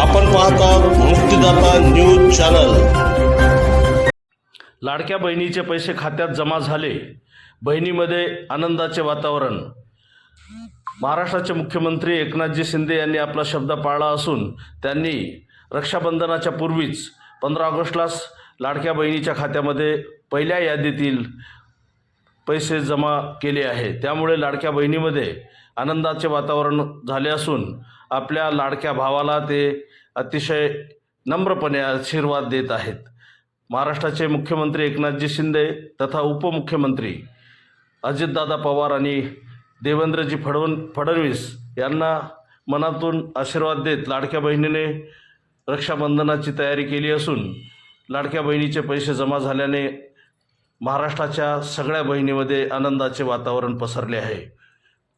आपण पाहता मुक्तीदाता news channel. लाडक्या बहिणीचे पैसे खात्यात जमा झाले. बहिणीमध्ये आनंदाचे वातावरण. महाराष्ट्राचे मुख्यमंत्री एकनाथजी शिंदे यांनी आपला शब्द पाळला असून त्यांनी रक्षाबंधनाच्या पूर्वीच पंधरा ऑगस्टलाच लाडक्या बहिणीच्या खात्यामध्ये पहिल्या यादीतील पैसे जमा केले आहे. त्यामुळे लाडक्या बहिणीमध्ये आनंदाचे वातावरण झाले असून आपल्या लाडक्या भावाला ते अतिशय नम्रपणे आशीर्वाद देत आहेत. महाराष्ट्राचे मुख्यमंत्री एकनाथजी शिंदे तथा उपमुख्यमंत्री अजितदादा पवार आणि देवेंद्रजी फडवण फडणवीस यांना मनातून आशीर्वाद देत लाडक्या बहिणीने रक्षाबंधनाची तयारी केली असून लाडक्या बहिणीचे पैसे जमा झाल्याने महाराष्ट्राच्या सगळ्या बहिणीमध्ये आनंदाचे वातावरण पसरले आहे.